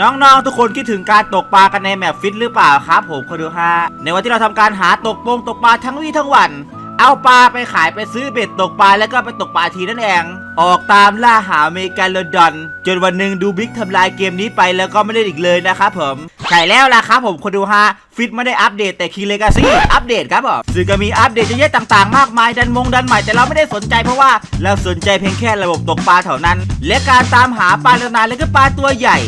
น้องๆ ทุกคนคิดถึงการตกปลากันในแมปฟิตหรือเปล่าครับ ผมคนดูฮะในวันที่เราทำการหาตกปงตกปลาทั้งวี่ทั้งวัน เอาปลาไปขายไปซื้อเบ็ดตกปลาแล้วก็ไปตกปลาทีนั่นเอง ออกตามล่าหาเมกาโลดอน จนวันหนึ่งดูบิ๊กทำลายเกมนี้ไปแล้วก็ไม่ได้อีกเลยนะครับผมใช่แล้วล่ะครับผมคนดูฮะฟิตไม่ได้อัปเดตแต่คีเลกาซี่อัปเดตครับผมซึ่งก็มีอัปเดตเยอะแยะต่างๆ มากมายดันมงดันใหม่แต่เราไม่ได้สนใจเพราะว่าเราสนใจเพียงแค่ระบบตกปลาเท่านั้น และการตามหาปลานานแล้วก็ปลาตัวใหญ่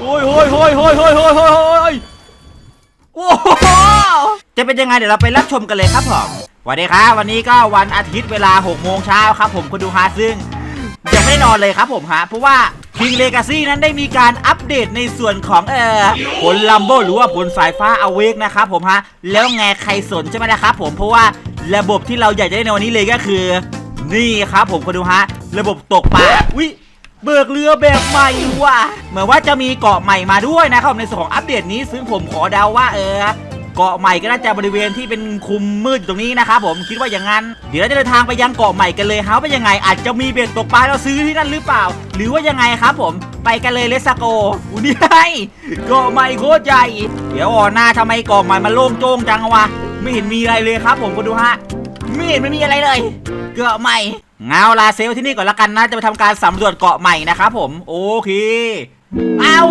โอ้ยโอ้ยโอ้ยโอ้ยโอ้ยโอ้ยโอ้ยโอ้ยโอ้โหจะเป็นยังไงเดี๋ยวเราไปรับชมกันเลยครับผมสวัสดีครับ วันนี้ก็วันอาทิตย์เวลา6โมงเช้าครับผมคุณดูฮะซึ่งยังไม่ได้นอนเลยครับผมฮะ เพราะว่า King Legacy นั้นได้มีการอัปเดตในส่วนของเอ่อผลลัมโบหรือว่าผลสายฟ้าอเวกนะครับผมฮะ แล้วไงใครสนใช่ไหมนะครับผมเพราะว่าระบบที่เราอยากจะได้ในวันนี้เลยก็คือ นี่ครับผมคุณดูฮะ ระบบตกปลาวิเบิกเรือแบบใหม่ว่ะ เหมือนว่าจะมีเกาะใหม่มาด้วยนะครับในส่วนของอัปเดตนี้ซึ่งผมขอเดาว่าเออเกาะใหม่ก็น่าจะบริเวณที่เป็นคุมมืดอยู่ตรงนี้นะครับผมคิดว่าอย่างนั้น เดี๋ยวเราจะเดินทางไปยังเกาะใหม่กันเลยฮะว่ายังไง อาจจะมีเบ็ดตกปลาเราซื้อที่นั่นหรือเปล่า หรือว่ายังไงครับผมไปกันเลยเลสโกอุ้นี่ไงเกาะใหม่โคตรใหญ่เดี๋ยวอ่อนหน้าทำไมเกาะใหม่มันโล่งโจ้งจังวะไม่เห็นมีอะไรเลยครับ ผมก็ดูฮะไม่เห็นไมันมีอะไรเลย เกาะใหม่ เงาลาเซลที่นี่ก่อนละกันนะจะไปทำการสำรวจเกาะใหม่นะครับผม โอเคเอ้า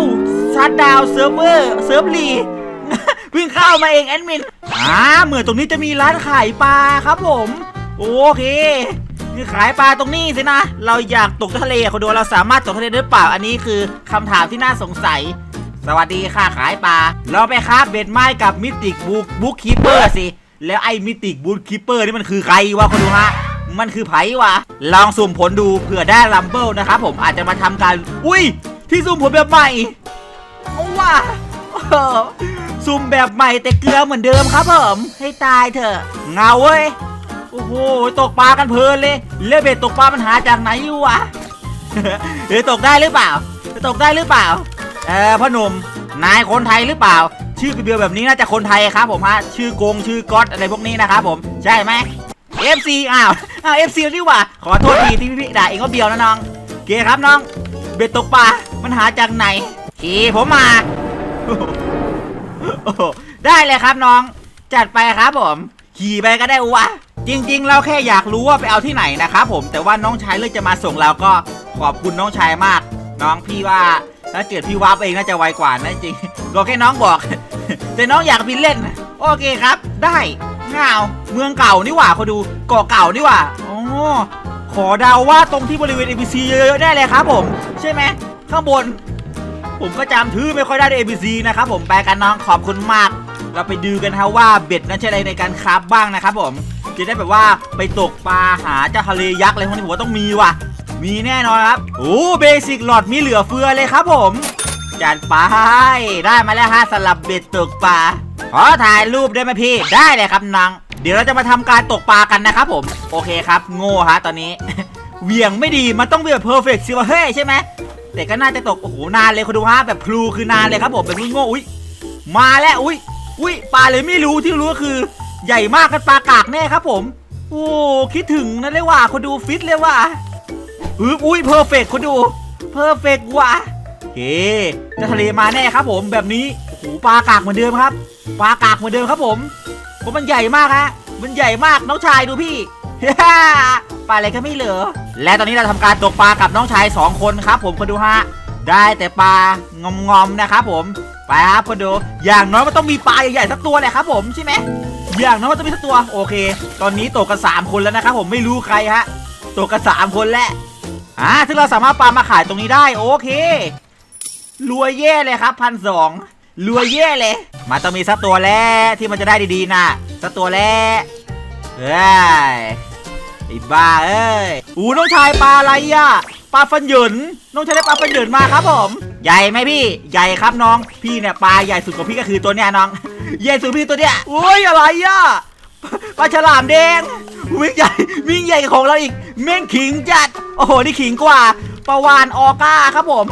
ชัดดาวเซิร์ฟเวอร์เซิร์ฟลีเพิ่งเข้ามาเองแอดมินอ่าเหมือนตรงนี้จะมีร้านขายปลาครับผม โอเคคือขายปลาตรงนี้สินะ เราอยากตกทะเลคนดูเราสามารถตกทะเลได้หรือเปล่าอันนี้คือคำถามที่น่าสงสัย สวัสดีค่ะขายปลา เราไปค้าเบ็ดไม้กับมิติกบุกบุ๊กคีเปอร์สิ แล้วไอ้มิติกบุ๊กคีเปอร์นี่มันคือใครวะคนดูฮะ มันคือไผวะลองสุ่มผลดูเผื่อได้ลัมเบิลนะครับผมอาจจะมาทำการ อุ้ย ที่สุ่มผลแบบใหม่เอาว่ะสุ่มแบบใหม่แต่เกลือเหมือนเดิมครับผมให้ตายเถอะเงาเว้ยโอ้โหตกปลากันเพลินเลยเลือเบ็ดตกปลามันหาจากไหนอยู่วะเฮ้ยตกได้หรือเปล่าตกได้หรือเปล่า เออพ่อหนุ่มนายคนไทยหรือเปล่า ชื่อเบียวแบบนี้น่าจะคนไทยครับผมฮะชื่อกงชื่อก๊อตอะไรพวกนี้นะครับผม ใช่ไหม FC อ้าว อ้าว FC นี่หว่า ขอโทษทีที่พี่ด่าเองก็เบียวนะน้องเคครับน้อง เบ็ดตกปลา มันหาจากไหนขี่ผมมา ได้เลยครับน้อง จัดไปครับผม ขี่ไปก็ได้วะ จริง ๆ เราแค่อยากรู้ว่าไปเอาที่ไหนนะครับผม แต่ว่าน้องชายเลือกจะมาส่งเราก็ขอบคุณน้องชายมาก น้องพี่ว่าถ้าเกิดพี่วาร์ปเองน่าจะไวกว่านะจริงก็แค่น้องบอก แต่น้องอยากบินเล่น โอเคครับ ได้ ง่าเมืองเก่านี่หว่าเขาดูเกาะเก่านี่หว่าอ๋อขอเดาว่าตรงที่บริเวณ ABC เยอะๆแน่เลยครับผม ใช่ไหมข้างบน ผมก็จำชื่อไม่ค่อยได้ใน ABC นะครับผมไปกันน้องขอบคุณมาก เราไปดูกันฮะว่าเบ็ดนั้นใช่อะไรในการคราฟบ้างนะครับผมจะได้แบบว่าไปตกปลาหาเจ้าทะเลยักษ์อะไรพวกนี้ผมว่าต้องมีว่ะ มีแน่นอนครับโอ้เบสิกหลอดมีเหลือเฟือเลยครับผมจัดไปได้มาแล้วฮะสลับเบ็ดตกปลา ขอถ่ายรูปได้ไหมพี่ ได้เลยครับน้อง เดี๋ยวเราจะมาทำการตกปลากันนะครับผม โอเคครับ โง่ฮะตอนนี้ เวียงไม่ดี มันต้องเป็นแบบเพอร์เฟกต์สิวะเฮ้ยใช่ไหม แต่ก็น่าจะตก โอ้โห นานเลยคุณดูฮะ แบบพลูคือนานเลยครับผม แบบโง่ อุ้ย มาแล้ว อุ้ย อุ้ย ปลาเลยไม่รู้ ที่รู้ก็คือ ใหญ่มากกันปลากากแน่ครับผม โอ้ คิดถึงนั่นเลยว่ะคุณดูฟิตเลยว่ะอืออุ้ย เพอร์เฟกต์คุณดู เพอร์เฟกต์ว่ะเฮ้จะทะเลมาแน่ครับผม แบบนี้ หปลากากเหมือนเดิมครับปลากากเหมือนเดิมครับผมเพราะมันใหญ่มากฮะมันใหญ่มากน้องชายดูพี่ปลาอะไรก็ไม่เหลือ และตอนนี้เราทำการตกปลากับน้องชายสองคนครับ ผมคนดูฮะได้แต่ปลางอมงอมๆนะครับผมไปครับคนดูอย่างน้อยมันต้องมีปลาใหญ่ๆสักตัวแหละครับ ผมใช่ไหมอย่างน้อยมันต้องมีสักตัวโอเค ตอนนี้ตกกันสามคนแล้วนะครับผมไม่รู้ใครฮะตกกันสามคนแล้วอ่าซึ่งเราสามารถปลามาขายตรงนี้ได้โอเครวยแย่เลยครับพันสอง รวยแย่เลยมาต้องมีสักตัวแล้วที่มันจะได้ดีๆนะสักตัวแล้วเฮ้ยไอ้บ้าเอ้ยอู้น้องชายปลาอะไรอะปลาฟันหยินน้องชายได้ปลาฟันหยินมาครับผม ใหญ่ไหมพี่ ใหญ่ครับน้อง พี่เนี่ยปลาใหญ่สุดของพี่ก็คือตัวเนี้ยน้อง ใหญ่สุดพี่ตัวเนี้ยโอ้ยอะไรอะปลาฉลามแดงวิ่งใหญ่วิ่งใหญ่ของเราอีกแม่งขิงจัด โอ้โห นี่ขิงกว่าปลาวานออก้าครับผม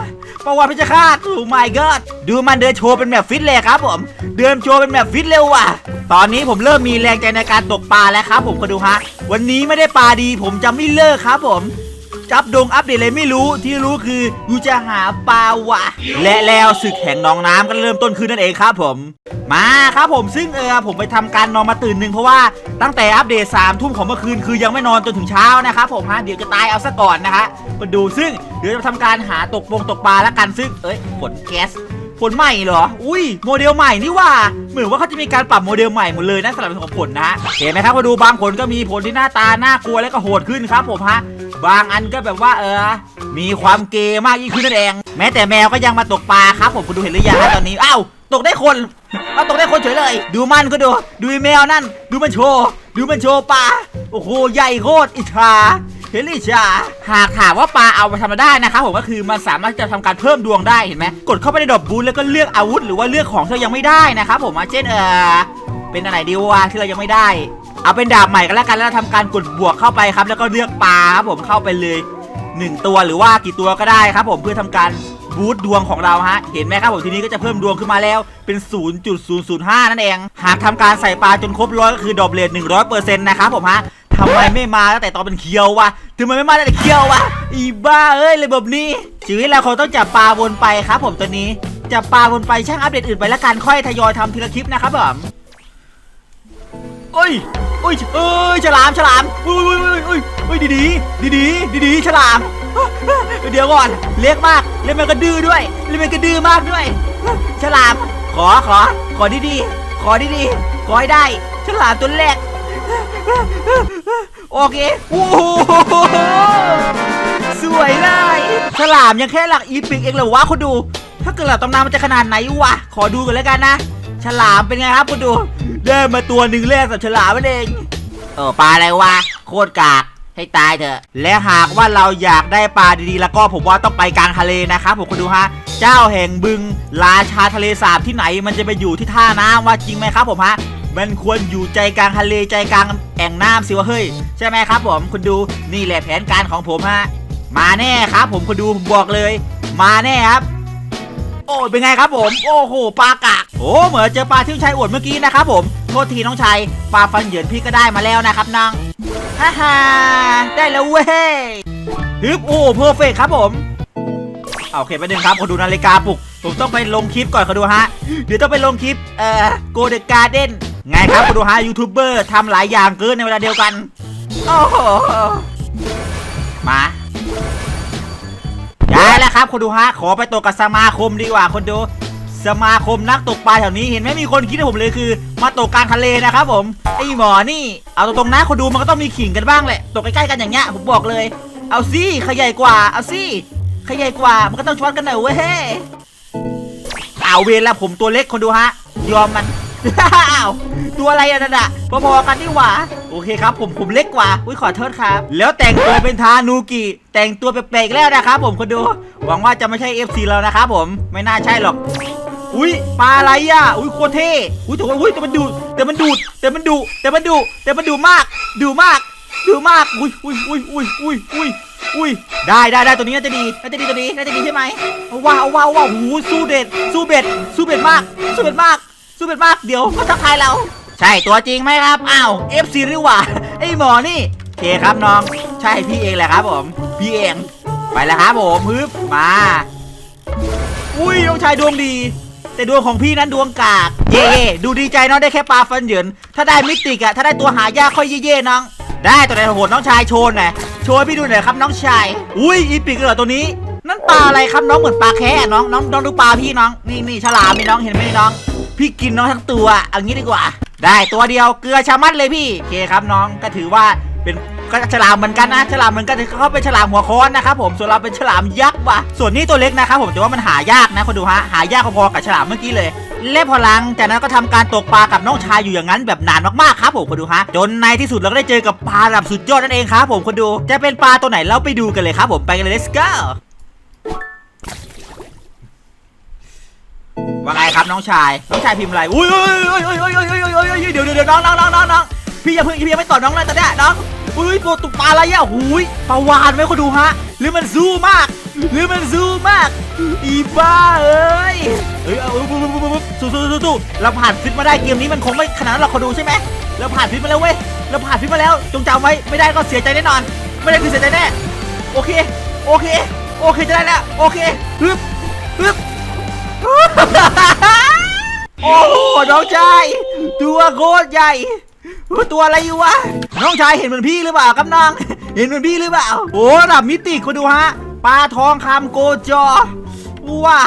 ประวัติพิจฆาตโอ้ my god ดูมันเดินโชว์เป็นแบบฟิตเลยครับผม เดินโชว์เป็นแบบฟิตเร็วว่ะ ตอนนี้ผมเริ่มมีแรงใจในการตกปลาแล้วครับผมก็ดูฮะ วันนี้ไม่ได้ปลาดี ผมจะไม่เลิกครับผม จับดงอัปเดตเลยไม่รู้ที่รู้คือกูจะหาปลาวะและแล้วศึกแห่งหนองน้ำก็เริ่มต้นขึ้นนั่นเองครับผม มาครับผมซึ่งเออผมไปทำการนอนมาตื่นหนึ่งเพราะว่าตั้งแต่อัปเดต3ามทุ่มของเมื่อคืนคือยังไม่นอนจนถึงเช้านะครับผมฮะเดี๋ยวจะตายเอาซะก่อนนะฮะมาดูซึ่งเดี๋ยวจะทำการหาตกปงตกปลาแล้วกันซึ่งเอ้ยฝนแก๊สผลใหม่เหรอ อุ้ยโมเดลใหม่นี่ว่า เหมือนว่าเขาจะมีการปรับโมเดลใหม่หมดเลยนะสำหรับของผลนะเห็นไหมครับมาดูบางผลก็มีผลที่หน้าตา น่ากลัวและก็โหดขึ้นครับผมฮะ บางอันก็แบบว่าเออ มีความเกย์มากยิ่งขึ้นนั่นเอง แม้แต่แมวก็ยังมาตกปลาครับผมคุณดูเห็นหรือยังฮะตอนนี้อ้าวตกได้คนเอาตกได้คนเฉยเลย ดูมันก็ดู ดูแมวนั่น ดูมันโชว์ดูมันโชว์ปลาโอ้โหใหญ่โคตรอิจฉาเฮลิชาหากถามว่าปลาเอาไปทำอะได้นะครับผมก็คือมันสามารถจะทำการเพิ่มดวงได้เห็นไหมกดเข้าไปในดอกบูธแล้วก็เลือกอาวุธ หรือว่าเลือกของที่เรายังไม่ได้นะครับผมเช่นเออเป็นอะไรดีวะที่เรายังไม่ได้ เอาเป็นดาบใหม่กันแล้วกันแล้วทำการกดบวกเข้าไปครับ แล้วก็เลือกปลาครับผมเข้าไปเลยหนึ่งตัวหรือว่ากี่ตัวก็ได้ครับ ผมเพื่อทำการบูตดวงของเราฮะ เห็นไหมครับผมทีนี้ก็จะเพิ่มดวงขึ้นมาแล้วเป็น 0.005 นั่นเอง หากทำการใส่ปลาจนครบร้อยก็คือดอกเบลด100%นะครับผมฮะทำไมไม่มาตั้งแต่ตอนเป็นเคียววะทำไมไม่มาตั้งแต่เคียววะอีบ้าเอ้ยเลยแบบนี้ชีวิตเราคงต้องจับปลาวนไปครับ ผมตัวนี้จับปลาวนไปช่างอัปเดตอื่นไปแล้วกันค่อยทยอยทำทีละคลิปนะครับผมโอ้ย อ้ยเอ้ยฉลามฉลามอุ้ยอุ้ยอุ้ยอุ้ยดีดีดีดีดีดีฉลาม เดี๋ยวก่อนเล็กมากเล็กมันก็ดื้อด้วยเล็กมันก็ดื้อมากด้วย ฉลาม ขอขอ ขอดีดีขอดีดีขอให้ได้ ฉลามตัวแรกโอเคโอ้โหสวยเลยฉลามยังแค่หลักอีพิกเองเหรอวะคุณดู ถ้าเกิดหลับตำนานมันจะขนาดไหนวะ ขอดูกันแล้วกันนะ ฉลามเป็นไงครับคุณดูได้มาตัวหนึ่งแรกกับฉลามมันเองเออปลาอะไรวะโคตรกากให้ตายเถอะ และหากว่าเราอยากได้ปลาดีๆ แล้วก็ผมว่าต้องไปกลางทะเลนะครับผมคุณดูฮะ เจ้าแห่งบึงราชาทะเลสาบที่ไหน มันจะไปอยู่ที่ท่าน้ำว่าจริงไหมครับผมฮะ มันควรอยู่ใจกลางทะเลใจกลางแอ่งน้ำสิวะเฮ้ยใช่ไหมครับผมคุณดูนี่แหละแผนการของผมฮะ มาแน่ครับผมคุณดูผมบอกเลย มาแน่ครับ โอ้ยเป็นไงครับผม โอ้โหปลากากโอ้เหมือนเจอปลาที่ชายอวดเมื่อกี้นะครับผมโทษทีน้องชายปลาฟันเหยินพี่ก็ได้มาแล้วนะครับน้องฮ่าฮ่าได้แล้วเว้ยฮึบโอ้เพอร์เฟกครับผมเอาโอเคไปหนึ่งครับขอดูนาฬิกาปลุก ผมต้องไปลงคลิปก่อนขอดูฮะ เดี๋ยวต้องไปลงคลิป เอ่อโกเดการ์เด้นไงครับขอดูฮะยูทูบเบอร์ทำหลายอย่างเกินในเวลาเดียวกัน โอ้โหมา ครับคนดูฮะขอไปตกกับสมาคมดีกว่าคนดู สมาคมนักตกปลาแถวนี้เห็นไหมมีคนคิดให้ผมเลยคือ มาตกกลางทะเลนะครับผมไอหมอนี่เอาตรงๆนะคนดูมันก็ต้องมีขิงกันบ้างแหละตกใกล้ๆกันอย่างเงี้ยผมบอกเลย เอาสิขยใหญ่กว่าเอาสิขยใหญ่กว่ามันก็ต้องช้อนกันหน่อยเว้ยเอาเวรแล้วผมตัวเล็กคนดูฮะยอมมันอ้าวตัวอะไรอะนั่นอะพอๆกันนี่หว่า โอเคครับผมผมเล็กกว่า อุ้ยขอโทษครับ แล้วแต่งตัวเป็นทานูกิแต่งตัวแปลกๆแล้วนะครับผมคนดู หวังว่าจะไม่ใช่ FC เรานะครับผมไม่น่าใช่หรอก อุ้ยปลาอะไรอะ อุ้ยโคตรเท่อุ้ยแต่ว่าอุ้ยแต่มันดูดแต่มันดูดแต่มันดูแต่มันดูแต่มันดูมากดูมากดูมาก อุ้ยอุ้ยอุ้ยอุ้ยอุ้ยอุ้ยอุ้ยได้ได้ได้ตัวนี้น่าจะดีน่าจะดีตัวนี้น่าจะดีใช่ไหมว้าวว้าวว้าวหูสู้เด็ดสู้เบ็ดสู้เบ็ดมาก สู้เบ็ดมาก สู้เบ็ดมากเดี๋ยวเขาทักทายเรา ใช่ตัวจริงไหมครับอ้าว FC หรือว่าไอหมอนี่โอเคครับน้อง ใช่พี่เองแหละครับผม พี่เอง ไปแล้วครับผมฮึบมา อุ้ยน้องชายดวงดี แต่ดวงของพี่นั้นดวงกาก เย่ๆดูดีใจน้องได้แค่ปลาฟันเหยิน ถ้าได้มิติกอะถ้าได้ตัวหายากค่อยเย่ๆน้อง ได้ตัวไหนโหดน้องชายโชว์หน่อยโชว์ให้พี่ดูหน่อยครับน้องชาย อุ้ยอีปิกเหรอตัวนี้ นั่นปลาอะไรครับน้องเหมือนปลาแค่น้องน้องน้องดูปลาพี่น้อง นี่นี่ฉลามมีน้องเห็นไหมน้อง พี่กินน้องทั้งตัวเอางี้ดีกว่า ได้ตัวเดียวเกลือชามัดเลยพี่โอเคครับน้องก็ถือว่าเป็นก็ฉลามเหมือนกันนะฉลามเหมือนกันแต่เขาเป็นฉลามหัวค้อนนะครับผมส่วนเราเป็นฉลามยักษ์ว่ะส่วนนี้ตัวเล็กนะครับผมแต่ว่ามันหายากนะคนดูฮะหายากพอๆกับฉลามเมื่อกี้เลยและพอลังจากนั้นก็ทำการตกปลากับน้องชายอยู่อย่างนั้นแบบนานมากๆครับผมคนดูฮะจนในที่สุดเราก็ได้เจอกับปลาระดับสุดยอดนั่นเองครับผมคนดูจะเป็นปลาตัวไหนเราไปดูกันเลยครับผมไปกันเลย let's go ว่าไงครับน้องชาย น้องชายพิมพ์อะไรอุ้ยอุ้ยอุ้ยอุ้ยอุ้ยอุ้ยอุ้ยอุ้ยอุ้ยเดี๋ยวเดี๋ยวเดี๋ยวน้องน้องน้องน้องน้องพี่อย่าเพิ่งพี่ยังไม่ต่อน้องเลยตอนเนี้ยน้อง อุ้ยตัวตุกปลาอะไรอะหูยปลาวานไหมเขาดูฮะ หรือมันซูมาก หรือมันซูมาก อีบ้าเอ้ยเฮ้ยเอาปุ๊บปุ๊บปุ๊บปุ๊บสู้สู้สู้สู้เราผ่านฟิตมาได้เกมนี้มันคงไม่ขนาดนั้นหรอกเขาดูใช่ไหมเราผ่านฟิตมาแล้วเว้ย เราผ่านฟิตมาแล้ว จงจำไว้ ไม่ได้ก็เสียใจแน่นอน ไม่ได้คือเสียใจแน่ โอเค โอเค โอเคจะได้แล้ว โอเคฮึบฮึบ โอ้โหน้องชายตัวโคตรใหญ่ตัวอะไรอยู่วะน้องชายเห็นเหมือนพี่หรือเปล่าครับน้องเห็นเหมือนพี่หรือเปล่าโอ้ระดับมิติคุณดูฮะปลาทองคำโกจอว้า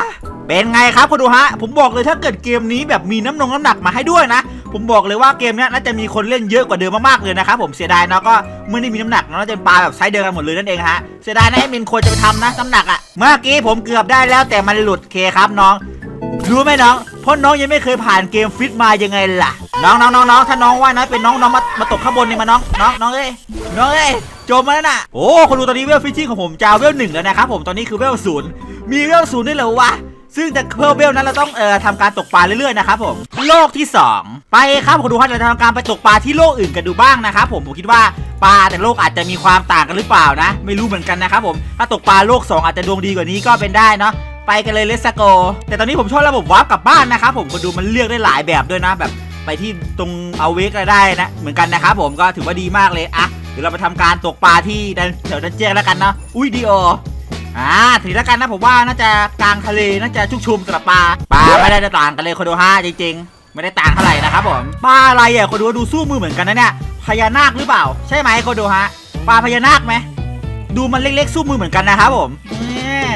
เป็นไงครับคุณดูฮะ ผมบอกเลยถ้าเกิดเกมนี้แบบมีน้ำนงน้ำหนักมาให้ด้วยนะ ผมบอกเลยว่าเกมนี้น่าจะมีคนเล่นเยอะกว่าเดิมมากๆเลยนะครับผมเสียดายเนาะก็ไม่ได้มีน้ำหนักเนาะจะเป็นปลาแบบไซส์เดียวกันหมดเลยนั่นเองฮะเสียดายนะให้มินควรจะไปทำนะน้ำหนักอะเมื่อกี้ผมเกือบได้แล้วแต่มันหลุดเคครับน้อง รู้ไหมน้อง เพราะน้องยังไม่เคยผ่านเกมฟิตมายังไงล่ะ น้องน้องน้องน้องถ้าน้องว่ายน้อยเป็นน้องน้องมามาตกข้างบนนี่มาน้องน้องน้องเอ้ยน้องเอ้ยจมมาแล้วน่ะ โอ้คนดูตอนนี้เวลฟิชชิ่งของผมจะเวลหนึ่งแล้วนะครับผมตอนนี้คือเวลศูนย์มีเวลศูนย์ด้วยเหรอวะซึ่งจะเพิ่มเวลนั้นเราต้องเอ่อทำการตกปลาเรื่อยๆนะครับผมโลกที่ 2 ไปครับคุณดูครับเราจะทำการไปตกปลาที่โลกอื่นกันดูบ้างนะครับผมผมคิดว่าปลาแต่โลกอาจจะมีความต่างกันหรือเปล่านะ ไม่รู้เหมือนกันนะครับผมถ้าตกปลาโลก 2 อาจจะดวงดีกว่านี้ก็เป็นได้เนาะ ไปกันเลยเลสโก แต่ตอนนี้ผมชอบระบบวาร์ปกลับบ้านนะครับผมคนดูมันเลือกได้หลายแบบด้วยนะแบบไปที่ตรงเอาเวกได้นะ เหมือนกันนะครับผมก็ถือว่าดีมากเลยอะเดี๋ยวเราไปทำการตกปลาที่ดันแถวดันเจียงแล้วกันเนาะอุ้ยดีโออ่าถือแล้วกันนะผมว่าน่าจะกลางทะเลน่าจะชุกชุมสำหรับปลาปลาไม่ได้ต่างกันเลยคนดูฮะจริงๆ ไม่ได้ต่างเท่าไหร่นะครับผมปลาอะไรอะคนดูดูสู้มือเหมือนกันนะเนี่ยพญานาคหรือเปล่า ใช่ไหมคนดูฮะปลาพญานาคไหมดูมันเล็กๆสู้มือเหมือนกันนะครับผม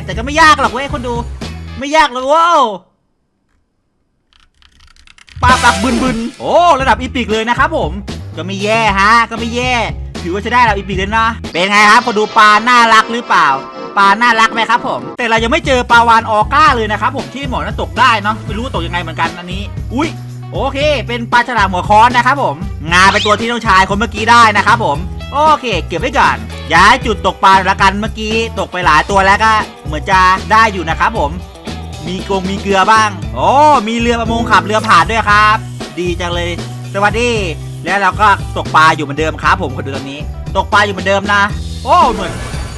แต่ก็ไม่ยากหรอกเว้ยคนดู ไม่ยากเลยว้าวปลาปักบึนบึนโอ้ระดับอีพิกเลยนะครับผม ก็ไม่แย่ฮะ ก็ไม่แย่ถือว่าจะได้ระดับอีพิกเลยนะ เป็นไงครับพอดูปลาน่ารักหรือเปล่าปลาน่ารักไหมครับผม แต่เรายังไม่เจอปลาวานออก้าเลยนะครับผมที่หมอนั้นตกได้เนาะไม่รู้ตกยังไงเหมือนกันอันนี้ อุ้ยโอเค เป็นปลาฉลามหัวค้อนนะครับผม งาเป็นตัวที่น้องชายคนเมื่อกี้ได้นะครับผม โอเค เก็บไว้ก่อน ย้ายจุดตกปลาละกันเมื่อกี้ตกไปหลายตัวแล้วก็เหมือนจะได้อยู่นะครับผม มีกงมีเกลือบ้าง โอ้มีเรือประมงขับเรือผ่านด้วยครับ ดีจังเลย สวัสดี แล้วเราก็ตกปลาอยู่เหมือนเดิมครับ ผมคนดูตอนนี้ ตกปลาอยู่เหมือนเดิมนะ โอ้เหมือน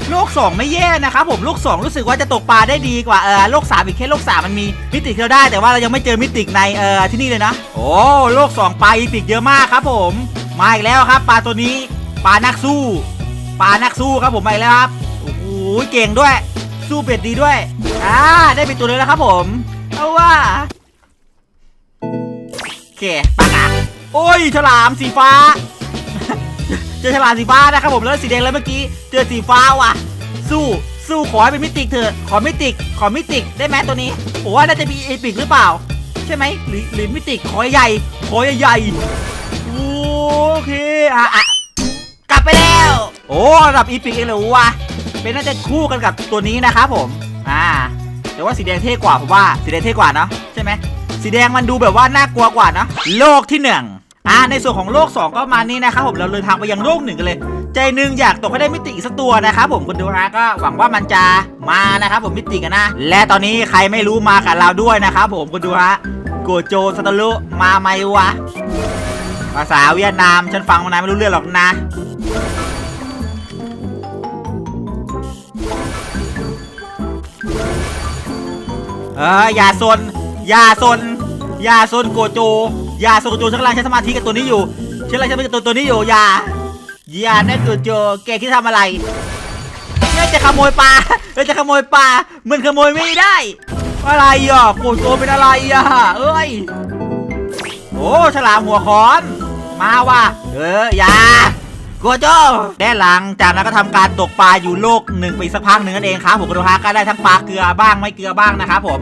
โลก2 ไม่แย่นะครับผมโลก2 รู้สึกว่าจะตกปลาได้ดีกว่าเออโลก3อีกแค่โลก3มันมีมิติเราได้ แต่ว่าเรายังไม่เจอมิติในเออที่นี่เลยนะโอ้โลก2ปลาอีพิกเยอะมากครับผม มาอีกแล้วครับ ปลาตัวนี้ปลานักสู้ ปลานักสู้ครับผมมาอีกแล้วครับโอ้โหเก่งด้วย สู้เป็ดดีด้วยอ่าได้เป็นตัวเลยแล้วครับผมเอาว่าโอเคปากกาโอ้ยฉลามสีฟ้า เจอฉลามสีฟ้านะครับผมแล้วสีแดงแล้วเมื่อกี้เจอสีฟ้าว่ะ สู้สู้ขอให้เป็นมิติเถอะขอมิติขอมิติได้ไหมตัวนี้ผมว่าน่าจะมีเอพิกหรือเปล่า ใช่ไหมหรือหรือมิติขอใหญ่ขอใหญ่โอเคอะกลับไปแล้ว โอ้ระดับอีพิกเองเลยวะเป็นน่าจะคู่กันกับตัวนี้นะครับผม อ่า แต่ว่าสีแดงเท่กว่าผมว่า สีแดงเท่กว่าเนาะใช่ไหม สีแดงมันดูแบบว่าน่ากลัวกว่าเนาะ โลกที่หนึ่งอ่า ในส่วนของโลก 2 ก็มานี่นะครับผม เราเดินทางไปยังโลกหนึ่งกันเลย ใจหนึ่งอยากตกให้ได้มิติอีกสักตัวนะครับผมคุณดูนะก็หวังว่ามันจะมานะครับผมมิติกันนะ และตอนนี้ใครไม่รู้มากับเราด้วยนะครับผมคุณดูฮะ โกโจสตารุมาไหมวะ ภาษาเวียดนามฉันฟังมานานไม่รู้เรื่องหรอกนะ เอออย่าซนอย่าซนอย่าซนโกโจอย่าซนโกโจฉันกำลังใช้สมาธิกับตัวนี้อยู่ฉันกำลังใช้สมาธิกับตัวตัวนี้อยู่อย่าอย่านะโกโจแกคิดทำอะไรเนี่ยจะขโมยปลาเราจะขโมยปลามันขโมยไม่ได้ อะไรอะโกโจเป็นอะไรอะเอ้ยโอ้ฉลามหัวคอน มาว่ะเอออย่า โกโจและหลังจากนั้นก็ทำการตกปลาอยู่โลกหนึ่งไปสักพักหนึ่งนั่นเองครับผมคุณดูฮะก็ได้ทั้งปลาเกลือบ้างไม่เกลือบ้างนะครับผม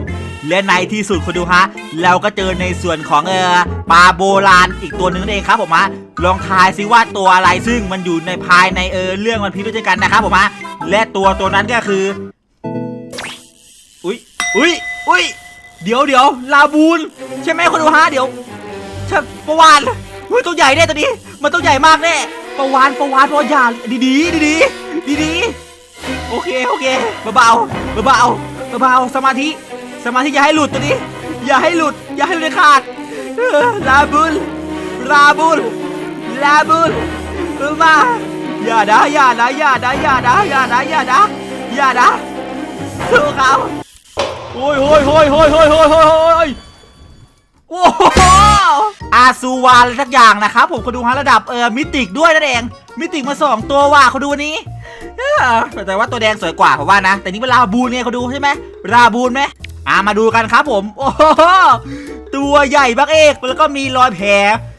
และในที่สุดคุณดูฮะเราก็เจอในส่วนของเออปลาโบราณอีกตัวหนึ่งนั่นเองครับผมฮะลองทายซิว่าตัวอะไรซึ่งมันอยู่ในภายในเออเรื่องมันพิมพ์ด้วยกันนะครับผมฮะและตัวตัวนั้นก็คือ อุ้ยอุ้ยอุ้ยเดี๋ยวเดี๋ยวลาบูนใช่ไหมคุณดูฮะเดี๋ยวใช่ประวาน เฮ้ยตัวใหญ่แน่ตัวนี้ มันตัวใหญ่มากแน่ประวานประวานประวานอย่าดีดีดีดีดีดีโอเคโอเคเบาๆเบาๆเบาๆสมาธิสมาธิอย่าให้หลุดตัวนี้ อย่าให้หลุด อย่าให้หลุดเด็ดขาดลาบุลลาบุลลาบุลเออมาอย่านะอย่านะอย่านะอย่านะอย่านะอย่านะอย่านะสู้เขาโอ้ยโอ้ยโอ้ยโอ้ยโอ้ยโอ้ยโอ้ยโอ้ย อาซูวาอะไรสักอย่างนะครับผมก็ดูฮะระดับเออมิติกด้วยนั่นเองมิติกมาสองตัวว่ะเขาดูนี้แต่ว่าตัวแดงสวยกว่าผมว่านะ แต่นี่เป็นลาบูนไงเขาดูใช่ไหมลาบูนไหมอ่ามาดูกันครับผม โอ้โหตัวใหญ่บักเอกแล้วก็มีรอยแผล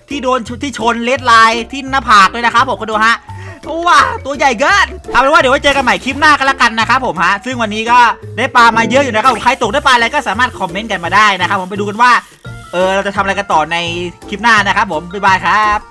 ที่โดนที่ชนเลดไลน์ที่หน้าผากด้วยนะครับผมก็ดูฮะว้าตัวใหญ่เกินเอาเป็นว่าเดี๋ยวไว้เจอกันใหม่คลิปหน้ากันละกันนะครับผมฮะ ซึ่งวันนี้ก็ได้ปลามาเยอะอยู่นะครับผมใครตกได้ปลาอะไรก็สามารถคอมเมนต์กันมาได้นะครับผมไปดูกันว่า เออเราจะทำอะไรกันต่อในคลิปหน้านะครับผมบ๊ายบายครับ